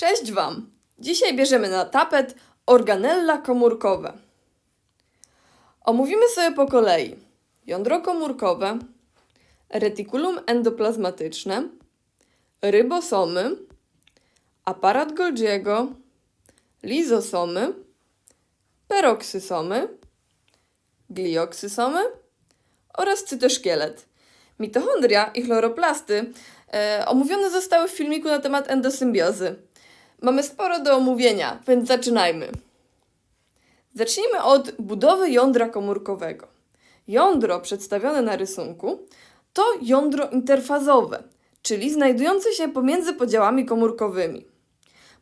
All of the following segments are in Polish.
Cześć Wam! Dzisiaj bierzemy na tapet organella komórkowe. Omówimy sobie po kolei jądro komórkowe, retikulum endoplazmatyczne, rybosomy, aparat Golgiego, lizosomy, peroksysomy, glioksysomy oraz cytoszkielet. Mitochondria i chloroplasty e, omówione zostały w filmiku na temat endosymbiozy. Mamy sporo do omówienia, więc zaczynajmy. Zacznijmy od budowy jądra komórkowego. Jądro przedstawione na rysunku to jądro interfazowe, czyli znajdujące się pomiędzy podziałami komórkowymi.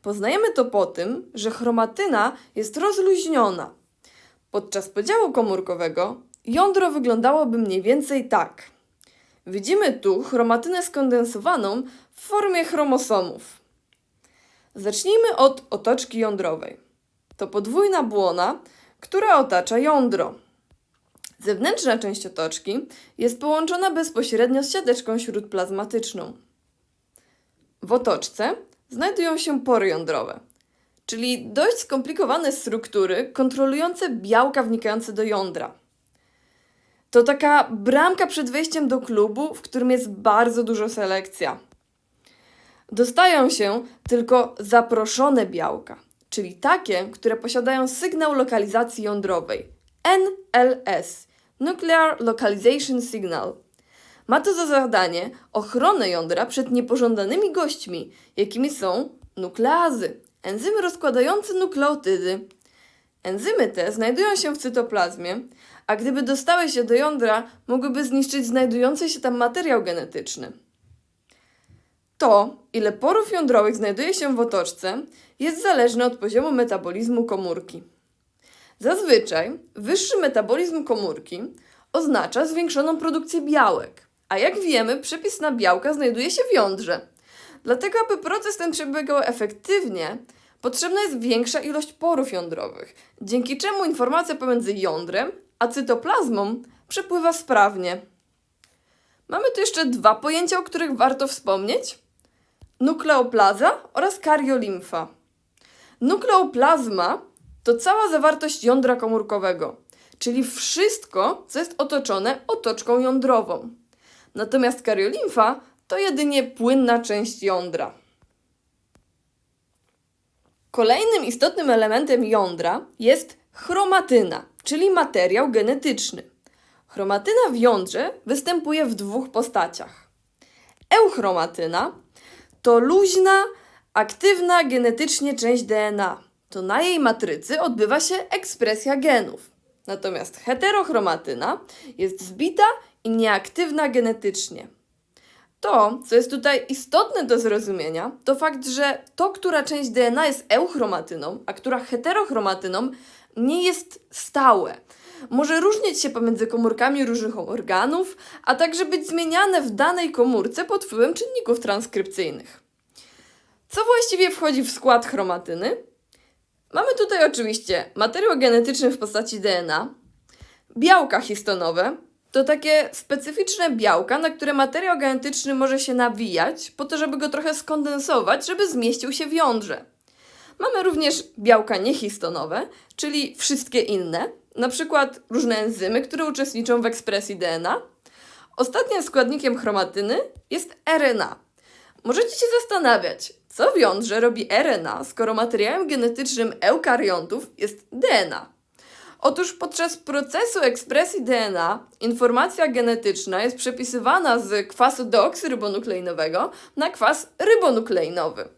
Poznajemy to po tym, że chromatyna jest rozluźniona. Podczas podziału komórkowego jądro wyglądałoby mniej więcej tak. Widzimy tu chromatynę skondensowaną w formie chromosomów. Zacznijmy od otoczki jądrowej. To podwójna błona, która otacza jądro. Zewnętrzna część otoczki jest połączona bezpośrednio z siateczką śródplazmatyczną. W otoczce znajdują się pory jądrowe, czyli dość skomplikowane struktury kontrolujące białka wnikające do jądra. To taka bramka przed wejściem do klubu, w którym jest bardzo dużo selekcja. Dostają się tylko zaproszone białka, czyli takie, które posiadają sygnał lokalizacji jądrowej NLS Nuclear Localization Signal. Ma to za zadanie ochronę jądra przed niepożądanymi gośćmi, jakimi są nukleazy, enzymy rozkładające nukleotydy. Enzymy te znajdują się w cytoplazmie, a gdyby dostały się do jądra, mogłyby zniszczyć znajdujący się tam materiał genetyczny. To, ile porów jądrowych znajduje się w otoczce, jest zależne od poziomu metabolizmu komórki. Zazwyczaj wyższy metabolizm komórki oznacza zwiększoną produkcję białek, a jak wiemy, przepis na białka znajduje się w jądrze. Dlatego, aby proces ten przebiegał efektywnie, potrzebna jest większa ilość porów jądrowych, dzięki czemu informacja pomiędzy jądrem a cytoplazmą przepływa sprawnie. Mamy tu jeszcze dwa pojęcia, o których warto wspomnieć: nukleoplaza oraz kariolimfa. Nukleoplazma to cała zawartość jądra komórkowego, czyli wszystko, co jest otoczone otoczką jądrową. Natomiast kariolimfa to jedynie płynna część jądra. Kolejnym istotnym elementem jądra jest chromatyna, czyli materiał genetyczny. Chromatyna w jądrze występuje w dwóch postaciach. Euchromatyna to luźna, aktywna genetycznie część DNA. To na jej matrycy odbywa się ekspresja genów. Natomiast heterochromatyna jest zbita i nieaktywna genetycznie. To, co jest tutaj istotne do zrozumienia, to fakt, że to, która część DNA jest euchromatyną, a która heterochromatyną, nie jest stałe. Może różnić się pomiędzy komórkami różnych organów, a także być zmieniane w danej komórce pod wpływem czynników transkrypcyjnych. Co właściwie wchodzi w skład chromatyny? Mamy tutaj oczywiście materiał genetyczny w postaci DNA, białka histonowe, to takie specyficzne białka, na które materiał genetyczny może się nawijać, po to, żeby go trochę skondensować, żeby zmieścił się w jądrze. Mamy również białka niehistonowe, czyli wszystkie inne, na przykład różne enzymy, które uczestniczą w ekspresji DNA. Ostatnim składnikiem chromatyny jest RNA. Możecie się zastanawiać, co w jądrze robi RNA, skoro materiałem genetycznym eukariontów jest DNA. Otóż podczas procesu ekspresji DNA informacja genetyczna jest przepisywana z kwasu deoksyrybonukleinowego na kwas rybonukleinowy.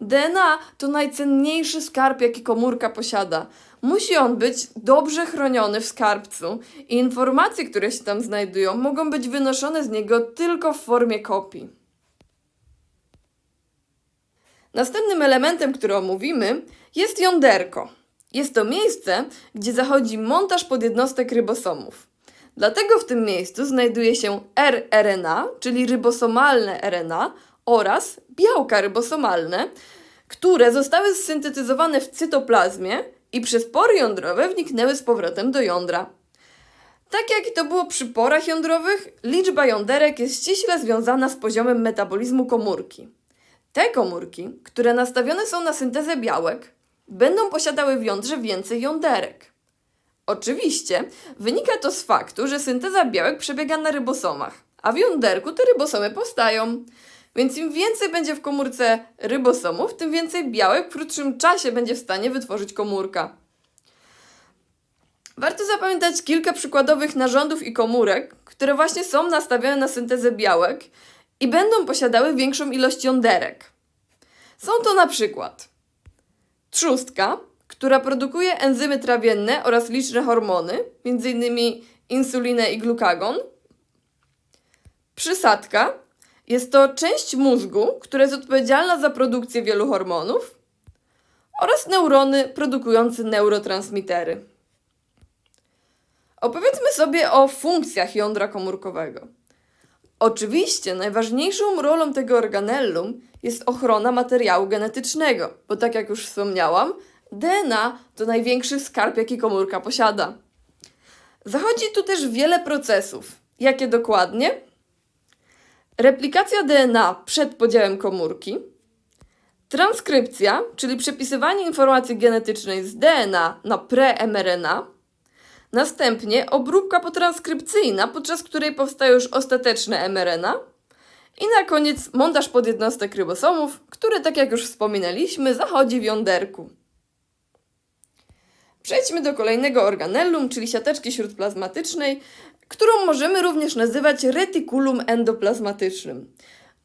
DNA to najcenniejszy skarb, jaki komórka posiada. Musi on być dobrze chroniony w skarbcu i informacje, które się tam znajdują, mogą być wynoszone z niego tylko w formie kopii. Następnym elementem, który omówimy, jest jąderko. Jest to miejsce, gdzie zachodzi montaż podjednostek rybosomów. Dlatego w tym miejscu znajduje się rRNA, czyli rybosomalne RNA oraz białka rybosomalne, które zostały zsyntetyzowane w cytoplazmie i przez pory jądrowe wniknęły z powrotem do jądra. Tak jak to było przy porach jądrowych, liczba jąderek jest ściśle związana z poziomem metabolizmu komórki. Te komórki, które nastawione są na syntezę białek, będą posiadały w jądrze więcej jąderek. Oczywiście wynika to z faktu, że synteza białek przebiega na rybosomach, a w jąderku te rybosomy powstają. Więc im więcej będzie w komórce rybosomów, tym więcej białek w krótszym czasie będzie w stanie wytworzyć komórka. Warto zapamiętać kilka przykładowych narządów i komórek, które właśnie są nastawione na syntezę białek i będą posiadały większą ilość jąderek. Są to na przykład trzustka, która produkuje enzymy trawienne oraz liczne hormony, m.in. insulinę i glukagon. Przysadka jest to część mózgu, która jest odpowiedzialna za produkcję wielu hormonów oraz neurony produkujące neurotransmitery. Opowiedzmy sobie o funkcjach jądra komórkowego. Oczywiście najważniejszą rolą tego organellum jest ochrona materiału genetycznego, bo tak jak już wspomniałam, DNA to największy skarb, jaki komórka posiada. Zachodzi tu też wiele procesów. Jakie dokładnie? Replikacja DNA przed podziałem komórki, transkrypcja, czyli przepisywanie informacji genetycznej z DNA na pre-mRNA, następnie obróbka potranskrypcyjna, podczas której powstaje już ostateczne mRNA i na koniec montaż podjednostek rybosomów, który, tak jak już wspominaliśmy, zachodzi w jąderku. Przejdźmy do kolejnego organellum, czyli siateczki śródplazmatycznej, którą możemy również nazywać reticulum endoplazmatycznym.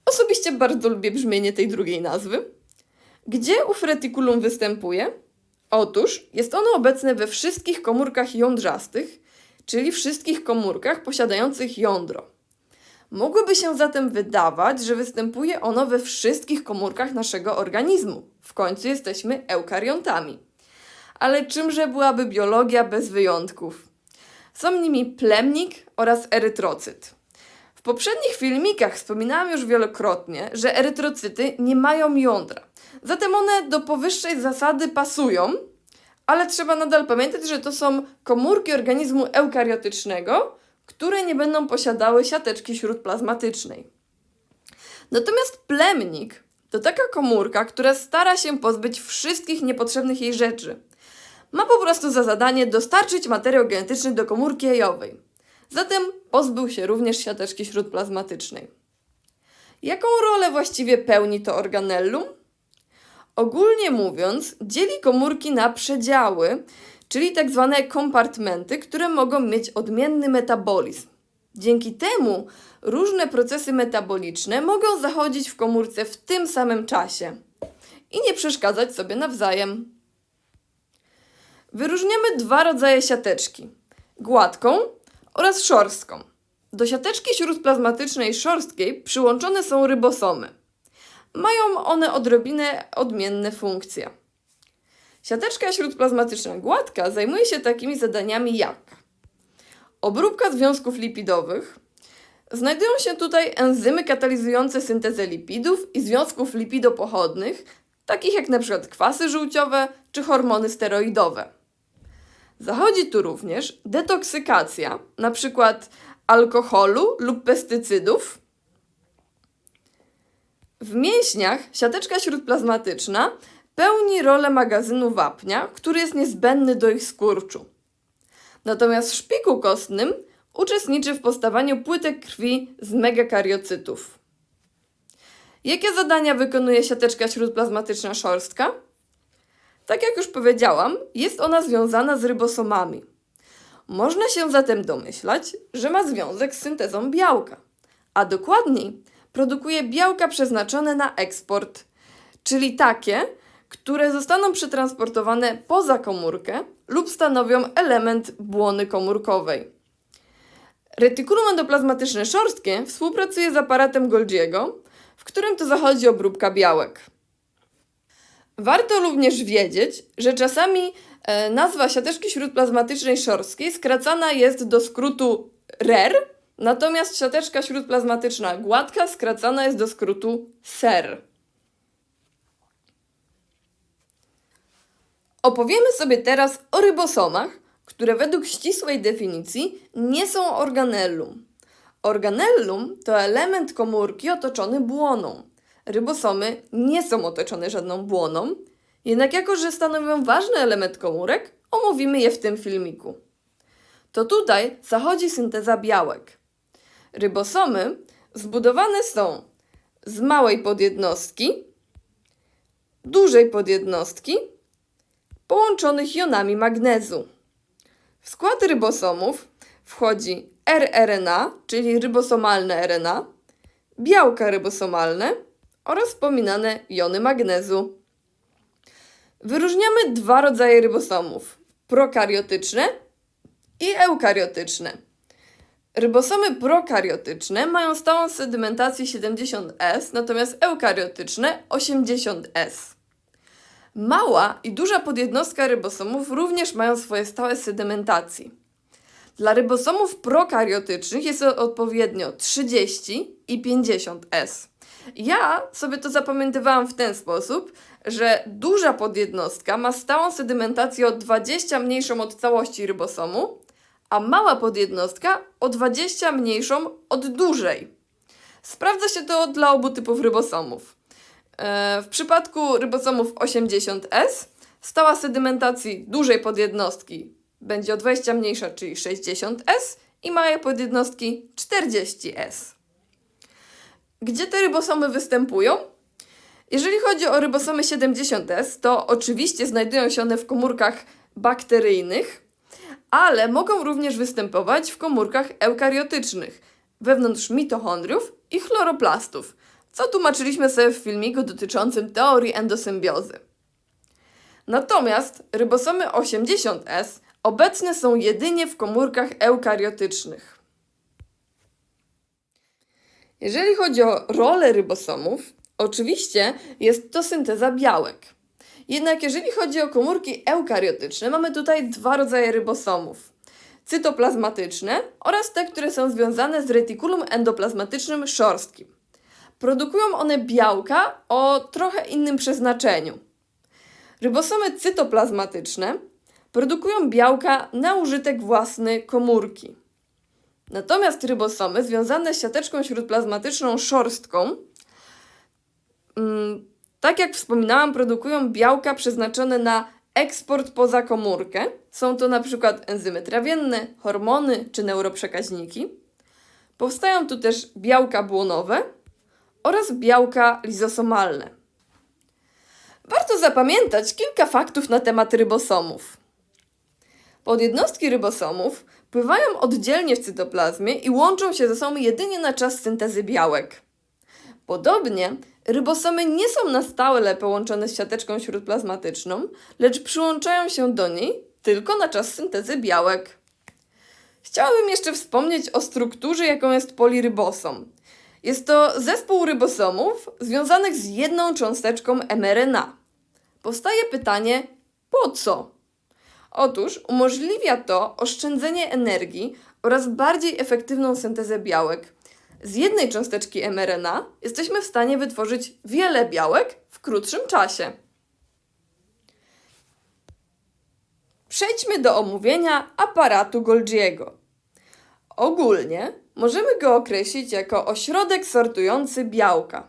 Osobiście bardzo lubię brzmienie tej drugiej nazwy. Gdzie ów reticulum występuje? Otóż jest ono obecne we wszystkich komórkach jądrzastych, czyli wszystkich komórkach posiadających jądro. Mogłoby się zatem wydawać, że występuje ono we wszystkich komórkach naszego organizmu. W końcu jesteśmy eukariontami. Ale czymże byłaby biologia bez wyjątków? Są nimi plemnik oraz erytrocyt. W poprzednich filmikach wspominałam już wielokrotnie, że erytrocyty nie mają jądra. Zatem one do powyższej zasady pasują, ale trzeba nadal pamiętać, że to są komórki organizmu eukariotycznego, które nie będą posiadały siateczki śródplazmatycznej. Natomiast plemnik to taka komórka, która stara się pozbyć wszystkich niepotrzebnych jej rzeczy. Ma po prostu za zadanie dostarczyć materiał genetyczny do komórki jajowej. Zatem pozbył się również siateczki śródplazmatycznej. Jaką rolę właściwie pełni to organellum? Ogólnie mówiąc, dzieli komórki na przedziały, czyli tak zwane kompartmenty, które mogą mieć odmienny metabolizm. Dzięki temu różne procesy metaboliczne mogą zachodzić w komórce w tym samym czasie i nie przeszkadzać sobie nawzajem. Wyróżniamy dwa rodzaje siateczki: gładką oraz szorstką. Do siateczki śródplazmatycznej szorstkiej przyłączone są rybosomy. Mają one odrobinę odmienne funkcje. Siateczka śródplazmatyczna gładka zajmuje się takimi zadaniami jak obróbka związków lipidowych. Znajdują się tutaj enzymy katalizujące syntezę lipidów i związków lipidopochodnych, takich jak np. kwasy żółciowe czy hormony steroidowe. Zachodzi tu również detoksykacja, np. alkoholu lub pestycydów. W mięśniach siateczka śródplazmatyczna pełni rolę magazynu wapnia, który jest niezbędny do ich skurczu. Natomiast w szpiku kostnym uczestniczy w powstawaniu płytek krwi z megakariocytów. Jakie zadania wykonuje siateczka śródplazmatyczna szorstka? Tak jak już powiedziałam, jest ona związana z rybosomami. Można się zatem domyślać, że ma związek z syntezą białka, a dokładniej produkuje białka przeznaczone na eksport, czyli takie, które zostaną przetransportowane poza komórkę lub stanowią element błony komórkowej. Retikulum endoplazmatyczne szorstkie współpracuje z aparatem Golgiego, w którym to zachodzi obróbka białek. Warto również wiedzieć, że czasami e, nazwa siateczki śródplazmatycznej szorstkiej skracana jest do skrótu RER, natomiast siateczka śródplazmatyczna gładka skracana jest do skrótu SER. Opowiemy sobie teraz o rybosomach, które według ścisłej definicji nie są organellum. Organellum to element komórki otoczony błoną. Rybosomy nie są otoczone żadną błoną, jednak jako, że stanowią ważny element komórek, omówimy je w tym filmiku. To tutaj zachodzi synteza białek. Rybosomy zbudowane są z małej podjednostki, dużej podjednostki, połączonych jonami magnezu. W skład rybosomów wchodzi rRNA, czyli rybosomalne RNA, białka rybosomalne oraz wspominane jony magnezu. Wyróżniamy dwa rodzaje rybosomów: prokariotyczne i eukariotyczne. Rybosomy prokariotyczne mają stałą sedymentację 70S, natomiast eukariotyczne 80S. Mała i duża podjednostka rybosomów również mają swoje stałe sedymentacji. Dla rybosomów prokariotycznych jest odpowiednio 30 i 50S. Ja sobie to zapamiętywałam w ten sposób, że duża podjednostka ma stałą sedymentację o 20 mniejszą od całości rybosomu, a mała podjednostka o 20 mniejszą od dużej. Sprawdza się to dla obu typów rybosomów. E, W przypadku rybosomów 80S stała sedymentacji dużej podjednostki będzie o 20 mniejsza, czyli 60S i małej podjednostki 40S. Gdzie te rybosomy występują? Jeżeli chodzi o rybosomy 70S, to oczywiście znajdują się one w komórkach bakteryjnych, ale mogą również występować w komórkach eukariotycznych, wewnątrz mitochondriów i chloroplastów, co tłumaczyliśmy sobie w filmiku dotyczącym teorii endosymbiozy. Natomiast rybosomy 80S obecne są jedynie w komórkach eukariotycznych. Jeżeli chodzi o rolę rybosomów, oczywiście jest to synteza białek. Jednak jeżeli chodzi o komórki eukariotyczne, mamy tutaj dwa rodzaje rybosomów. Cytoplazmatyczne oraz te, które są związane z retikulum endoplazmatycznym szorstkim. Produkują one białka o trochę innym przeznaczeniu. Rybosomy cytoplazmatyczne produkują białka na użytek własny komórki. Natomiast rybosomy związane z siateczką śródplazmatyczną szorstką, mm, tak jak wspominałam, produkują białka przeznaczone na eksport poza komórkę. Są to na przykład enzymy trawienne, hormony czy neuroprzekaźniki. Powstają tu też białka błonowe oraz białka lizosomalne. Warto zapamiętać kilka faktów na temat rybosomów. Podjednostki rybosomów pływają oddzielnie w cytoplazmie i łączą się ze sobą jedynie na czas syntezy białek. Podobnie rybosomy nie są na stałe połączone z siateczką śródplazmatyczną, lecz przyłączają się do niej tylko na czas syntezy białek. Chciałabym jeszcze wspomnieć o strukturze, jaką jest polirybosom. Jest to zespół rybosomów związanych z jedną cząsteczką mRNA. Powstaje pytanie, po co? Otóż umożliwia to oszczędzenie energii oraz bardziej efektywną syntezę białek. Z jednej cząsteczki mRNA jesteśmy w stanie wytworzyć wiele białek w krótszym czasie. Przejdźmy do omówienia aparatu Golgiego. Ogólnie możemy go określić jako ośrodek sortujący białka.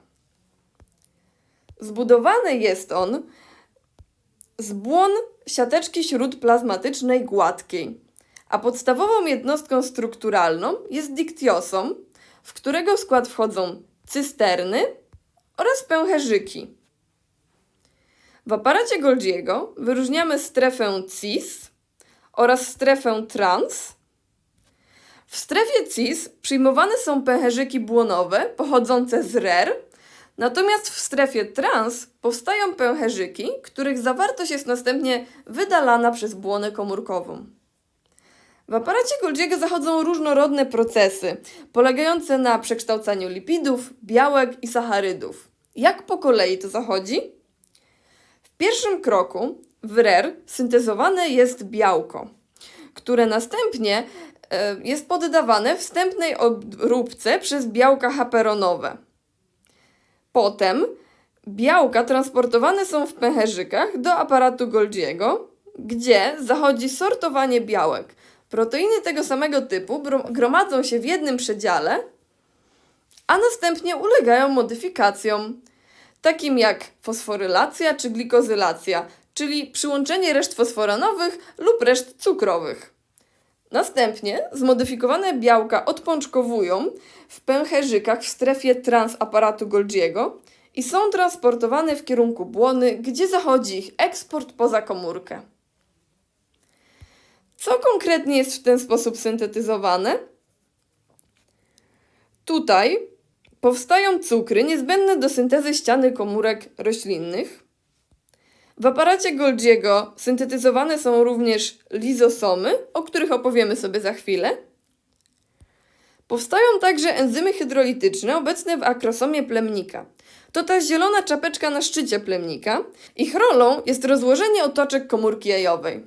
Zbudowany jest on z błon siateczki śródplazmatycznej gładkiej, a podstawową jednostką strukturalną jest diktiosom, w którego skład wchodzą cysterny oraz pęcherzyki. W aparacie Golgiego wyróżniamy strefę cis oraz strefę trans. W strefie cis przyjmowane są pęcherzyki błonowe pochodzące z RER, natomiast w strefie trans powstają pęcherzyki, których zawartość jest następnie wydalana przez błonę komórkową. W aparacie Golgiego zachodzą różnorodne procesy, polegające na przekształcaniu lipidów, białek i sacharydów. Jak po kolei to zachodzi? W pierwszym kroku w RER syntezowane jest białko, które następnie e, jest poddawane wstępnej obróbce przez białka haperonowe. Potem białka transportowane są w pęcherzykach do aparatu Golgiego, gdzie zachodzi sortowanie białek. Proteiny tego samego typu gromadzą się w jednym przedziale, a następnie ulegają modyfikacjom. takim jak fosforylacja czy glikozylacja, czyli przyłączenie reszt fosforanowych lub reszt cukrowych. Następnie zmodyfikowane białka odpoczkowują w pęcherzykach w strefie transaparatu Golgiego i są transportowane w kierunku błony, gdzie zachodzi ich eksport poza komórkę. Co konkretnie jest w ten sposób syntetyzowane? Tutaj powstają cukry niezbędne do syntezy ściany komórek roślinnych. W aparacie Golgiego syntetyzowane są również lizosomy, o których opowiemy sobie za chwilę. Powstają także enzymy hydrolityczne obecne w akrosomie plemnika. To ta zielona czapeczka na szczycie plemnika. Ich rolą jest rozłożenie otoczek komórki jajowej.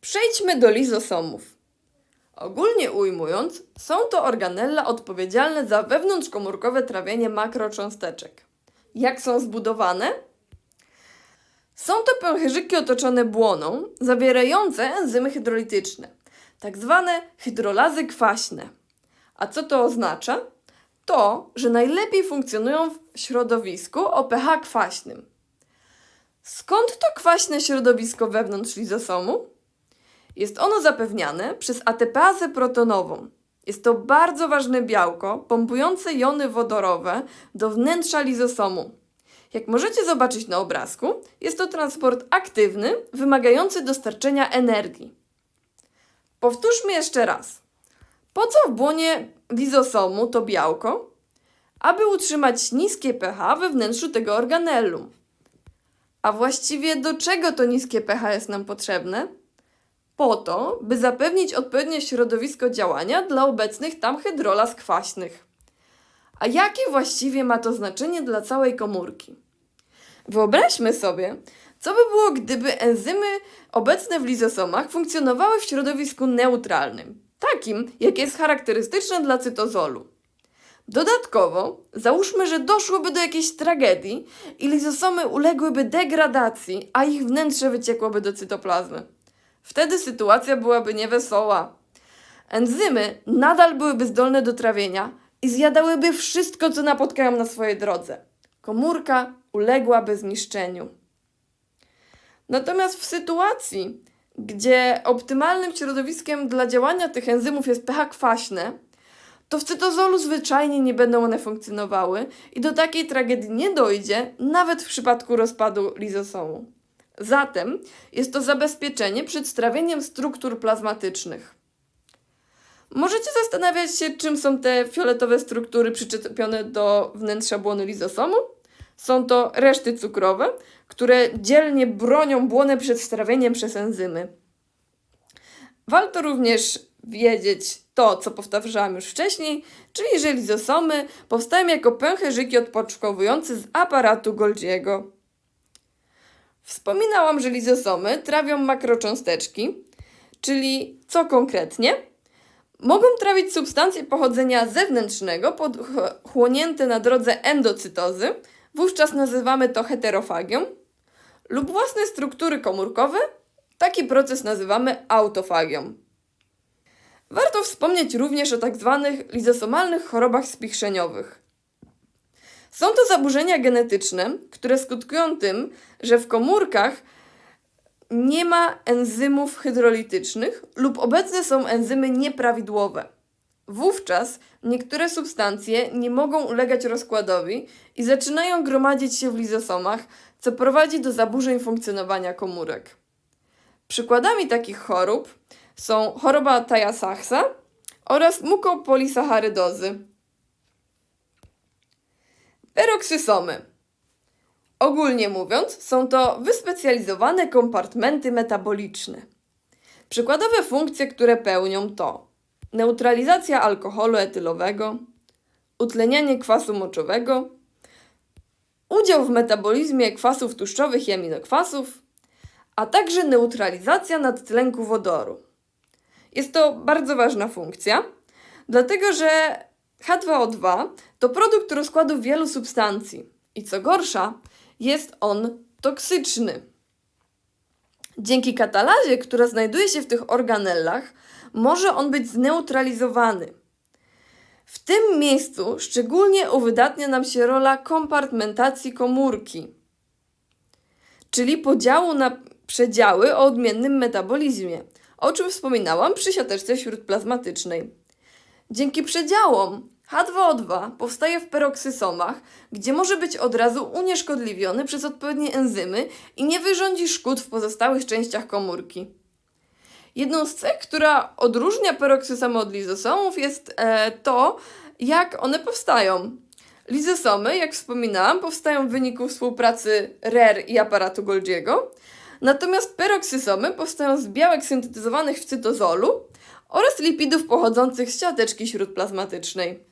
Przejdźmy do lizosomów. Ogólnie ujmując, są to organella odpowiedzialne za wewnątrzkomórkowe trawienie makrocząsteczek. Jak są zbudowane? Są to pęcherzyki otoczone błoną, zawierające enzymy hydrolityczne, tak zwane hydrolazy kwaśne. A co to oznacza? To, że najlepiej funkcjonują w środowisku o pH kwaśnym. Skąd to kwaśne środowisko wewnątrz lizosomu? Jest ono zapewniane przez ATPazę protonową. Jest to bardzo ważne białko pompujące jony wodorowe do wnętrza lizosomu. Jak możecie zobaczyć na obrazku, jest to transport aktywny, wymagający dostarczenia energii. Powtórzmy jeszcze raz. Po co w błonie lizosomu to białko? Aby utrzymać niskie pH we wnętrzu tego organellum. A właściwie do czego to niskie pH jest nam potrzebne? Po to, by zapewnić odpowiednie środowisko działania dla obecnych tam hydrolas kwaśnych. A jakie właściwie ma to znaczenie dla całej komórki? Wyobraźmy sobie, co by było, gdyby enzymy obecne w lizosomach funkcjonowały w środowisku neutralnym, takim, jakie jest charakterystyczne dla cytozolu. Dodatkowo, załóżmy, że doszłoby do jakiejś tragedii i lizosomy uległyby degradacji, a ich wnętrze wyciekłoby do cytoplazmy. Wtedy sytuacja byłaby niewesoła. Enzymy nadal byłyby zdolne do trawienia i zjadałyby wszystko, co napotkają na swojej drodze. Komórka uległaby zniszczeniu. Natomiast w sytuacji, gdzie optymalnym środowiskiem dla działania tych enzymów jest pH kwaśne, to w cytozolu zwyczajnie nie będą one funkcjonowały i do takiej tragedii nie dojdzie, nawet w przypadku rozpadu lizosomu. Zatem jest to zabezpieczenie przed strawieniem struktur plazmatycznych. Możecie zastanawiać się, czym są te fioletowe struktury przyczepione do wnętrza błony lizosomu. Są to reszty cukrowe, które dzielnie bronią błonę przed strawieniem przez enzymy. Warto również wiedzieć to, co powtarzałam już wcześniej, czyli że lizosomy powstają jako pęcherzyki odpoczkowujące z aparatu Golgiego. Wspominałam, że lizosomy trawią makrocząsteczki, czyli co konkretnie? Mogą trawić substancje pochodzenia zewnętrznego podchłonięte na drodze endocytozy, wówczas nazywamy to heterofagią, lub własne struktury komórkowe, taki proces nazywamy autofagią. Warto wspomnieć również o tak zwanych lizosomalnych chorobach spichrzeniowych. Są to zaburzenia genetyczne, które skutkują tym, że w komórkach nie ma enzymów hydrolitycznych lub obecne są enzymy nieprawidłowe. Wówczas niektóre substancje nie mogą ulegać rozkładowi i zaczynają gromadzić się w lizosomach, co prowadzi do zaburzeń funkcjonowania komórek. Przykładami takich chorób są choroba Taya-Sachsa oraz mukopolisacharydozy. Peroksysomy. Ogólnie mówiąc, są to wyspecjalizowane kompartmenty metaboliczne. Przykładowe funkcje, które pełnią to neutralizacja alkoholu etylowego, utlenianie kwasu moczowego, udział w metabolizmie kwasów tłuszczowych i aminokwasów, a także neutralizacja nadtlenku wodoru. Jest to bardzo ważna funkcja, dlatego że H2O2 to produkt rozkładu wielu substancji i co gorsza, jest on toksyczny. Dzięki katalazie, która znajduje się w tych organellach, może on być zneutralizowany. W tym miejscu szczególnie uwydatnia nam się rola kompartmentacji komórki, czyli podziału na przedziały o odmiennym metabolizmie, o czym wspominałam przy siateczce śródplazmatycznej. Dzięki przedziałom H2O2 powstaje w peroksysomach, gdzie może być od razu unieszkodliwiony przez odpowiednie enzymy i nie wyrządzi szkód w pozostałych częściach komórki. Jedną z cech, która odróżnia peroksysomy od lizosomów jest e, to, jak one powstają. Lizosomy, jak wspominałam, powstają w wyniku współpracy RER i aparatu Golgiego, natomiast peroksysomy powstają z białek syntetyzowanych w cytozolu oraz lipidów pochodzących z siateczki śródplazmatycznej.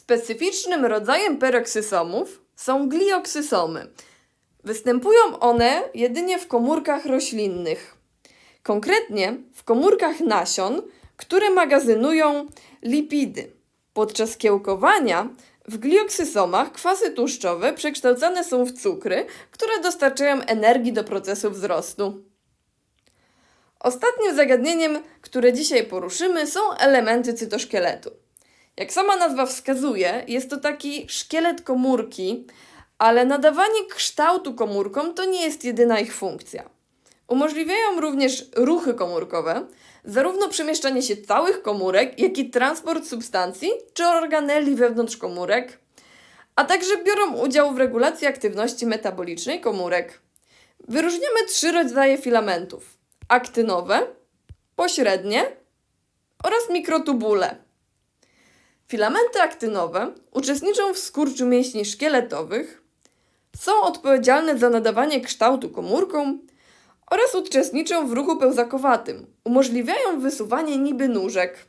Specyficznym rodzajem peroksysomów są glioksysomy. Występują one jedynie w komórkach roślinnych. Konkretnie w komórkach nasion, które magazynują lipidy. Podczas kiełkowania w glioksysomach kwasy tłuszczowe przekształcane są w cukry, które dostarczają energii do procesu wzrostu. Ostatnim zagadnieniem, które dzisiaj poruszymy, są elementy cytoszkieletu. Jak sama nazwa wskazuje, jest to taki szkielet komórki, ale nadawanie kształtu komórkom to nie jest jedyna ich funkcja. Umożliwiają również ruchy komórkowe, zarówno przemieszczanie się całych komórek, jak i transport substancji czy organeli wewnątrz komórek, a także biorą udział w regulacji aktywności metabolicznej komórek. Wyróżniamy trzy rodzaje filamentów: aktynowe, pośrednie oraz mikrotubule. Filamenty aktynowe uczestniczą w skurczu mięśni szkieletowych, są odpowiedzialne za nadawanie kształtu komórkom oraz uczestniczą w ruchu pełzakowatym, umożliwiają wysuwanie niby nóżek.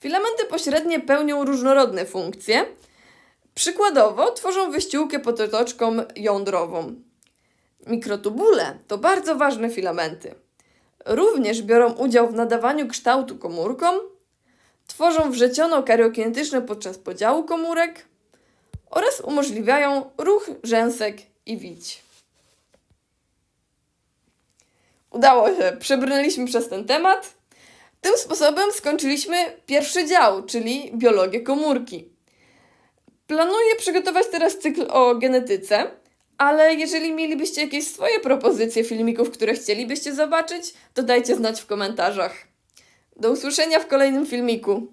Filamenty pośrednie pełnią różnorodne funkcje. Przykładowo tworzą wyściółkę pod otoczką jądrową. Mikrotubule to bardzo ważne filamenty. Również biorą udział w nadawaniu kształtu komórkom, tworzą wrzeciono kariokinetyczne podczas podziału komórek oraz umożliwiają ruch rzęsek i wić. Udało się, przebrnęliśmy przez ten temat. Tym sposobem skończyliśmy pierwszy dział, czyli biologię komórki. Planuję przygotować teraz cykl o genetyce, ale jeżeli mielibyście jakieś swoje propozycje filmików, które chcielibyście zobaczyć, to dajcie znać w komentarzach. Do usłyszenia w kolejnym filmiku.